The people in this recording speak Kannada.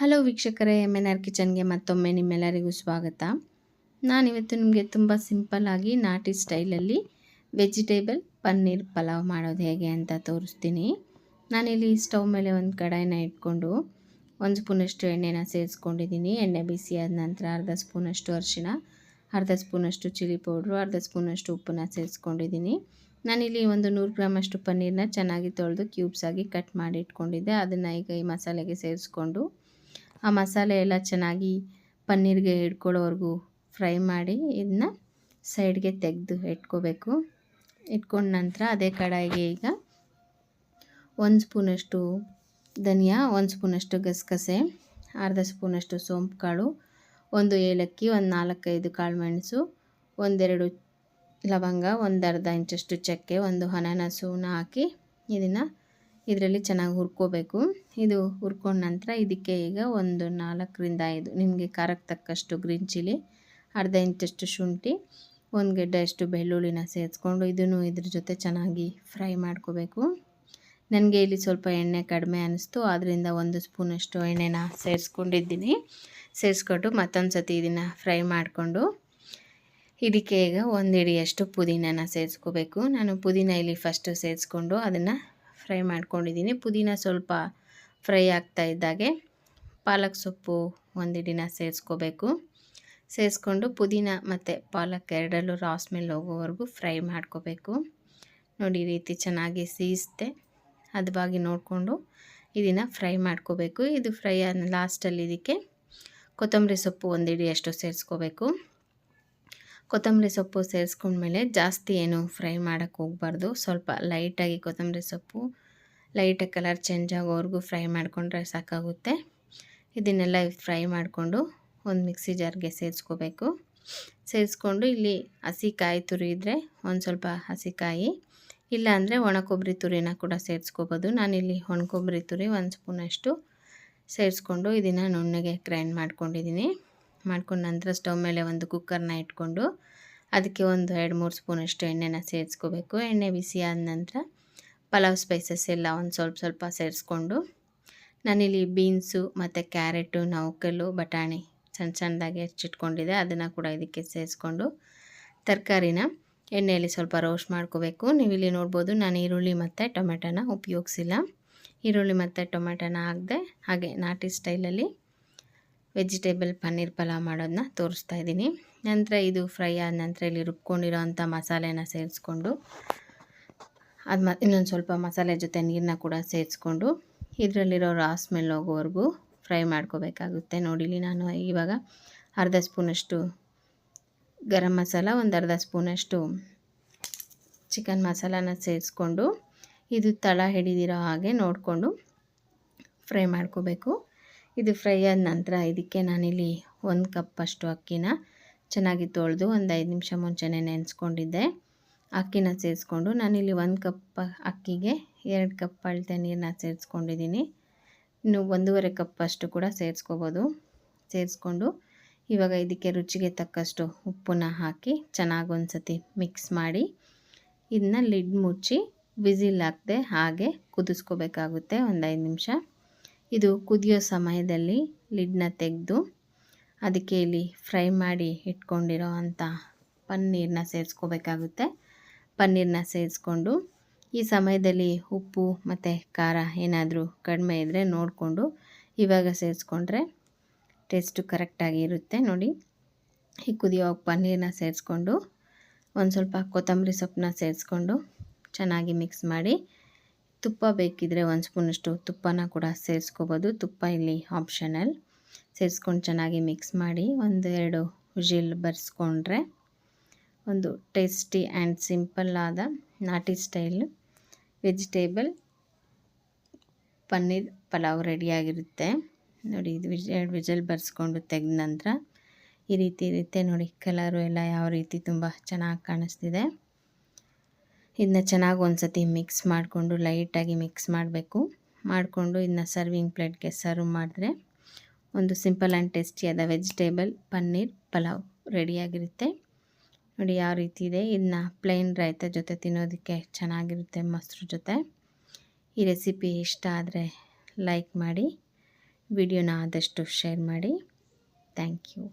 ಹಲೋ ವೀಕ್ಷಕರೇ ಎಂ ಎನ್ ಆರ್ ಕಿಚನ್ಗೆ ಮತ್ತೊಮ್ಮೆ ನಿಮ್ಮೆಲ್ಲರಿಗೂ ಸ್ವಾಗತ. ನಾನಿವತ್ತು ನಿಮಗೆ ತುಂಬ ಸಿಂಪಲ್ಲಾಗಿ ನಾಟಿ ಸ್ಟೈಲಲ್ಲಿ ವೆಜಿಟೇಬಲ್ ಪನ್ನೀರ್ ಪಲಾವ್ ಮಾಡೋದು ಹೇಗೆ ಅಂತ ತೋರಿಸ್ತೀನಿ. ನಾನಿಲ್ಲಿ ಸ್ಟವ್ ಮೇಲೆ ಒಂದು ಕಡಾಯಿನ ಇಟ್ಕೊಂಡು ಒಂದು ಸ್ಪೂನಷ್ಟು ಎಣ್ಣೆನ ಸೇರಿಸ್ಕೊಂಡಿದ್ದೀನಿ. ಎಣ್ಣೆ ಬಿಸಿ ಆದ ನಂತರ ಅರ್ಧ ಸ್ಪೂನಷ್ಟು ಅರಿಶಿಣ, ಅರ್ಧ ಸ್ಪೂನಷ್ಟು ಚಿಲ್ಲಿ ಪೌಡ್ರು, ಅರ್ಧ ಸ್ಪೂನಷ್ಟು ಉಪ್ಪನ್ನ ಸೇರಿಸ್ಕೊಂಡಿದ್ದೀನಿ. ನಾನಿಲ್ಲಿ ಒಂದು ನೂರು ಗ್ರಾಮಷ್ಟು ಪನ್ನೀರನ್ನ ಚೆನ್ನಾಗಿ ತೊಳೆದು ಕ್ಯೂಬ್ಸ್ ಆಗಿ ಕಟ್ ಮಾಡಿ ಇಟ್ಕೊಂಡಿದ್ದೆ. ಅದನ್ನು ಈಗ ಈ ಮಸಾಲೆಗೆ ಸೇರಿಸ್ಕೊಂಡು ಆ ಮಸಾಲೆ ಎಲ್ಲ ಚೆನ್ನಾಗಿ ಪನ್ನೀರ್ಗೆ ಹಿಡ್ಕೊಳ್ಳೋವರೆಗೂ ಫ್ರೈ ಮಾಡಿ ಇದನ್ನ ಸೈಡ್ಗೆ ತೆಗೆದು ಇಟ್ಕೋಬೇಕು. ಇಟ್ಕೊಂಡ ನಂತರ ಅದೇ ಕಡಾಯಿಗೆ ಈಗ ಒಂದು ಸ್ಪೂನಷ್ಟು ಧನಿಯಾ, ಒಂದು ಸ್ಪೂನಷ್ಟು ಗಸಗಸೆ, ಅರ್ಧ ಸ್ಪೂನಷ್ಟು ಸೋಂಪು ಕಾಳು ಒಂದು ಏಲಕ್ಕಿ, ಒಂದು ನಾಲ್ಕೈದು ಕಾಳು ಮೆಣಸು ಒಂದೆರಡು ಲವಂಗ ಒಂದು ಅರ್ಧ ಇಂಚಷ್ಟು ಚಕ್ಕೆ, ಒಂದು ಅನಾನಸೂನ ಹಾಕಿ ಇದನ್ನು ಇದರಲ್ಲಿ ಚೆನ್ನಾಗಿ ಹುರ್ಕೋಬೇಕು. ಇದು ಹುರ್ಕೊಂಡ ನಂತರ ಇದಕ್ಕೆ ಈಗ ಒಂದು ನಾಲ್ಕರಿಂದ ಐದು, ನಿಮಗೆ ಖಾರಕ್ಕೆ ತಕ್ಕಷ್ಟು ಗ್ರೀನ್ ಚಿಲ್ಲಿ ಅರ್ಧ ಇಂಚಷ್ಟು ಶುಂಠಿ, ಒಂದು ಗೆಡ್ಡೆಯಷ್ಟು ಬೆಳ್ಳುಳ್ಳಿನ ಸೇರಿಸ್ಕೊಂಡು ಇದನ್ನು ಇದ್ರ ಜೊತೆ ಚೆನ್ನಾಗಿ ಫ್ರೈ ಮಾಡ್ಕೋಬೇಕು. ನನಗೆ ಇಲ್ಲಿ ಸ್ವಲ್ಪ ಎಣ್ಣೆ ಕಡಿಮೆ ಅನ್ನಿಸ್ತು ಆದ್ದರಿಂದ ಒಂದು ಸ್ಪೂನಷ್ಟು ಎಣ್ಣೆನ ಸೇರಿಸ್ಕೊಂಡಿದ್ದೀನಿ. ಸೇರಿಸ್ಕೊಟ್ಟು ಮತ್ತೊಂದು ಸತಿ ಇದನ್ನು ಫ್ರೈ ಮಾಡಿಕೊಂಡು ಇದಕ್ಕೆ ಈಗ ಒಂದು ಹಿಡಿಯಷ್ಟು ಪುದೀನನ ಸೇರಿಸ್ಕೋಬೇಕು. ನಾನು ಪುದೀನ ಇಲ್ಲಿ ಫಸ್ಟು ಸೇರಿಸ್ಕೊಂಡು ಅದನ್ನು ಫ್ರೈ ಮಾಡ್ಕೊಂಡಿದ್ದೀನಿ. ಪುದೀನ ಸ್ವಲ್ಪ ಫ್ರೈ ಆಗ್ತಾ ಇದ್ದಾಗೆ. ಪಾಲಕ್ ಸೊಪ್ಪು ಒಂದಿಡಿನ ಸೇರಿಸ್ಕೋಬೇಕು. ಸೇರಿಸ್ಕೊಂಡು ಪುದೀನ ಮತ್ತು ಪಾಲಕ್ ಎರಡಲ್ಲೂ ರಾಸ್ ಮೇಲೆ ಹೋಗೋವರೆಗೂ ಫ್ರೈ ಮಾಡ್ಕೋಬೇಕು. ನೋಡಿ ರೀತಿ ಚೆನ್ನಾಗಿ ಸೀಸ್ತೆ. ಹದವಾಗಿ ನೋಡಿಕೊಂಡು ಇದನ್ನು ಫ್ರೈ ಮಾಡ್ಕೋಬೇಕು. ಇದು ಫ್ರೈ ಲಾಸ್ಟಲ್ಲಿ ಇದಕ್ಕೆ ಕೊತ್ತಂಬರಿ ಸೊಪ್ಪು ಒಂದಿಡಿ ಅಷ್ಟು ಸೇರಿಸ್ಕೋಬೇಕು. ಕೊತ್ತಂಬರಿ ಸೊಪ್ಪು ಸೇರಿಸ್ಕೊಂಡ್ಮೇಲೆ ಜಾಸ್ತಿ ಏನು ಫ್ರೈ ಮಾಡೋಕ್ಕೆ ಹೋಗಬಾರ್ದು. ಸ್ವಲ್ಪ ಲೈಟಾಗಿ ಕೊತ್ತಂಬರಿ ಸೊಪ್ಪು ಲೈಟಾಗಿ ಕಲರ್ ಚೇಂಜ್ ಆಗೋವರೆಗೂ ಫ್ರೈ ಮಾಡಿಕೊಂಡ್ರೆ ಸಾಕಾಗುತ್ತೆ. ಇದನ್ನೆಲ್ಲ ಫ್ರೈ ಮಾಡಿಕೊಂಡು ಒಂದು ಮಿಕ್ಸಿ ಜಾರ್ಗೆ ಸೇರಿಸ್ಕೋಬೇಕು. ಸೇರಿಸ್ಕೊಂಡು ಇಲ್ಲಿ ಹಸಿ ಕಾಯಿ ತುರಿ ಇದ್ದರೆ ಒಂದು ಸ್ವಲ್ಪ ಹಸಿ ಕಾಯಿ ಇಲ್ಲ ಅಂದರೆ ಒಣ ಕೊಬ್ಬರಿ ತುರಿನ ಕೂಡ ಸೇರಿಸ್ಕೋಬೋದು. ನಾನಿಲ್ಲಿ ಒಣ ಕೊಬ್ಬರಿ ತುರಿ ಒಂದು ಸ್ಪೂನಷ್ಟು ಸೇರಿಸ್ಕೊಂಡು ಇದನ್ನು ನುಣ್ಣಗೆ ಗ್ರೈಂಡ್ ಮಾಡ್ಕೊಂಡಿದ್ದೀನಿ. ಮಾಡ್ಕೊಂಡು ನಂತರ ಸ್ಟವ್ ಮೇಲೆ ಒಂದು ಕುಕ್ಕರ್ನ ಇಟ್ಕೊಂಡು ಅದಕ್ಕೆ ಒಂದು ಎರಡು ಮೂರು ಸ್ಪೂನಷ್ಟು ಎಣ್ಣೆನ ಸೇರಿಸ್ಕೋಬೇಕು. ಎಣ್ಣೆ ಬಿಸಿ ಆದ ನಂತರ ಪಲಾವ್ ಸ್ಪೈಸಸ್ ಎಲ್ಲ ಒಂದು ಸ್ವಲ್ಪ ಸ್ವಲ್ಪ ಸೇರಿಸ್ಕೊಂಡು ನಾನಿಲ್ಲಿ ಬೀನ್ಸು ಮತ್ತು ಕ್ಯಾರೆಟು ನೌಕಲ್ಲು ಬಟಾಣಿ ಸಣ್ಣ ಸಣ್ಣದಾಗಿ ಹೆಚ್ಚಿಟ್ಕೊಂಡಿದ್ದೆ. ಅದನ್ನು ಕೂಡ ಇದಕ್ಕೆ ಸೇರಿಸ್ಕೊಂಡು ತರಕಾರಿನ ಎಣ್ಣೆಯಲ್ಲಿ ಸ್ವಲ್ಪ ರೋಸ್ಟ್ ಮಾಡ್ಕೋಬೇಕು. ನೀವು ಇಲ್ಲಿ ನೋಡ್ಬೋದು ನಾನು ಈರುಳ್ಳಿ ಮತ್ತು ಟೊಮೆಟೊನ ಉಪಯೋಗಿಸಿಲ್ಲ. ಈರುಳ್ಳಿ ಮತ್ತು ಟೊಮೆಟೊನ ಹಾಕಿದೆ ಹಾಗೆ ನಾಟಿ ಸ್ಟೈಲಲ್ಲಿ ವೆಜಿಟೇಬಲ್ ಪನ್ನೀರ್ ಪಲಾವ್ ಮಾಡೋದನ್ನ ತೋರಿಸ್ತಾ ಇದ್ದೀನಿ. ನಂತರ ಇದು ಫ್ರೈ ಆದ ನಂತರ ಇಲ್ಲಿ ರುಬ್ಕೊಂಡಿರೋ ಅಂಥ ಮಸಾಲೆನ ಸೇರಿಸ್ಕೊಂಡು ಅದು ಮ, ಇನ್ನೊಂದು ಸ್ವಲ್ಪ ಮಸಾಲೆ ಜೊತೆ ನೀರನ್ನ ಕೂಡ ಸೇರಿಸ್ಕೊಂಡು ಇದರಲ್ಲಿರೋ ರಾ ಸ್ಮೆಲ್ ಹೋಗೋವರೆಗೂ ಫ್ರೈ ಮಾಡ್ಕೋಬೇಕಾಗುತ್ತೆ. ನೋಡಿಲಿ ನಾನು ಇವಾಗ ಅರ್ಧ ಸ್ಪೂನಷ್ಟು ಗರಂ ಮಸಾಲ, ಒಂದು ಅರ್ಧ ಸ್ಪೂನಷ್ಟು ಚಿಕನ್ ಮಸಾಲಾನ ಸೇರಿಸ್ಕೊಂಡು ಇದು ತಳ ಹಿಡಿದಿರೋ ಹಾಗೆ ನೋಡಿಕೊಂಡು ಫ್ರೈ ಮಾಡ್ಕೋಬೇಕು. ಇದು ಫ್ರೈ ಆದ ನಂತರ ಇದಕ್ಕೆ ನಾನಿಲ್ಲಿ ಒಂದು ಕಪ್ಪಷ್ಟು ಅಕ್ಕಿನ ಚೆನ್ನಾಗಿ ತೊಳೆದು ಒಂದು ಐದು ನಿಮಿಷ ಮುಂಚೆನೇ ನೆನೆಸ್ಕೊಂಡಿದ್ದೆ. ಅಕ್ಕಿನ ಸೇರಿಸ್ಕೊಂಡು ನಾನಿಲ್ಲಿ ಒಂದು ಕಪ್ ಅಕ್ಕಿಗೆ ಎರಡು ಕಪ್ ಅಳತೆ ನೀರನ್ನ ಸೇರಿಸ್ಕೊಂಡಿದ್ದೀನಿ. ಇನ್ನು ಒಂದೂವರೆ ಕಪ್ಪಷ್ಟು ಕೂಡ ಸೇರಿಸ್ಕೋಬೋದು. ಸೇರಿಸ್ಕೊಂಡು ಇವಾಗ ಇದಕ್ಕೆ ರುಚಿಗೆ ತಕ್ಕಷ್ಟು ಉಪ್ಪನ್ನ ಹಾಕಿ ಚೆನ್ನಾಗಿ ಒಂದು ಸತಿ ಮಿಕ್ಸ್ ಮಾಡಿ ಇದನ್ನ ಲಿಡ್ ಮುಚ್ಚಿ ವಿಸಿಲ್ ಹಾಕದೆ ಹಾಗೆ ಕುದಿಸ್ಕೋಬೇಕಾಗುತ್ತೆ ಒಂದು ಐದು ನಿಮಿಷ. ಇದು ಕುದಿಯೋ ಸಮಯದಲ್ಲಿ ಲಿಡ್ನ ತೆಗೆದು ಅದಕ್ಕೆ ಇಲ್ಲಿ ಫ್ರೈ ಮಾಡಿ ಇಟ್ಕೊಂಡಿರೋ ಅಂಥ ಪನ್ನೀರನ್ನ ಸೇರಿಸ್ಕೋಬೇಕಾಗುತ್ತೆ. ಪನ್ನೀರನ್ನ ಸೇರಿಸ್ಕೊಂಡು ಈ ಸಮಯದಲ್ಲಿ ಉಪ್ಪು ಮತ್ತು ಖಾರ ಏನಾದರೂ ಕಡಿಮೆ ಇದ್ದರೆ ನೋಡಿಕೊಂಡು ಇವಾಗ ಸೇರಿಸ್ಕೊಂಡ್ರೆ ಟೇಸ್ಟು ಕರೆಕ್ಟಾಗಿ ಇರುತ್ತೆ ನೋಡಿ. ಈ ಕುದಿಯೋ ಪನ್ನೀರನ್ನ ಸೇರಿಸ್ಕೊಂಡು ಒಂದು ಸ್ವಲ್ಪ ಕೊತ್ತಂಬರಿ ಸೊಪ್ಪನ್ನ ಸೇರಿಸ್ಕೊಂಡು ಚೆನ್ನಾಗಿ ಮಿಕ್ಸ್ ಮಾಡಿ ತುಪ್ಪ ಬೇಕಿದ್ದರೆ ಒಂದು ಸ್ಪೂನಷ್ಟು ತುಪ್ಪನ ಕೂಡ ಸೇರಿಸ್ಕೋಬೋದು. ತುಪ್ಪ ಇಲ್ಲಿ ಆಪ್ಷನಲ್ ಸೇರಿಸ್ಕೊಂಡು ಚೆನ್ನಾಗಿ ಮಿಕ್ಸ್ ಮಾಡಿ ಒಂದು ಎರಡು ವಿಜಿಲ್ ಬರ್ಸ್ಕೊಂಡ್ರೆ ಒಂದು ಟೇಸ್ಟಿ ಆ್ಯಂಡ್ ಸಿಂಪಲ್ ಆದ ನಾಟಿ ಸ್ಟೈಲ್. ವೆಜಿಟೇಬಲ್ ಪನ್ನೀರ್ ಪಲಾವ್ ರೆಡಿಯಾಗಿರುತ್ತೆ. ನೋಡಿ, ಇದು ವಿಜ್, ಎರಡು ವಿಜಲ್ ಬರ್ಸ್ಕೊಂಡು ತೆಗೆದ ನಂತರ ಈ ರೀತಿ ಇರುತ್ತೆ. ನೋಡಿ, ಕಲರು ಎಲ್ಲ ಯಾವ ರೀತಿ ತುಂಬ ಚೆನ್ನಾಗಿ ಕಾಣಿಸ್ತಿದೆ. ಇದನ್ನ ಚೆನ್ನಾಗಿ ಒಂದು ಸತಿ ಮಿಕ್ಸ್ ಮಾಡಿಕೊಂಡು ಲೈಟಾಗಿ ಮಿಕ್ಸ್ ಮಾಡಬೇಕು. ಮಾಡಿಕೊಂಡು ಇದನ್ನ ಸರ್ವಿಂಗ್ ಪ್ಲೇಟ್ಗೆ ಸರ್ವ್ ಮಾಡಿದ್ರೆ ಒಂದು ಸಿಂಪಲ್ ಆ್ಯಂಡ್ ಟೇಸ್ಟಿಯಾದ ವೆಜಿಟೇಬಲ್, ಪನ್ನೀರ್, ಪಲಾವ್ ರೆಡಿಯಾಗಿರುತ್ತೆ. ನೋಡಿ ಯಾವ ರೀತಿ ಇದೆ. ಇದನ್ನ ಪ್ಲೇನ್ ರೈತ ಜೊತೆ ತಿನ್ನೋದಕ್ಕೆ ಚೆನ್ನಾಗಿರುತ್ತೆ ಮೊಸರು ಜೊತೆ. ಈ ರೆಸಿಪಿ ಇಷ್ಟ ಆದರೆ ಲೈಕ್ ಮಾಡಿ ವಿಡಿಯೋನ ಆದಷ್ಟು ಶೇರ್ ಮಾಡಿ. Thank you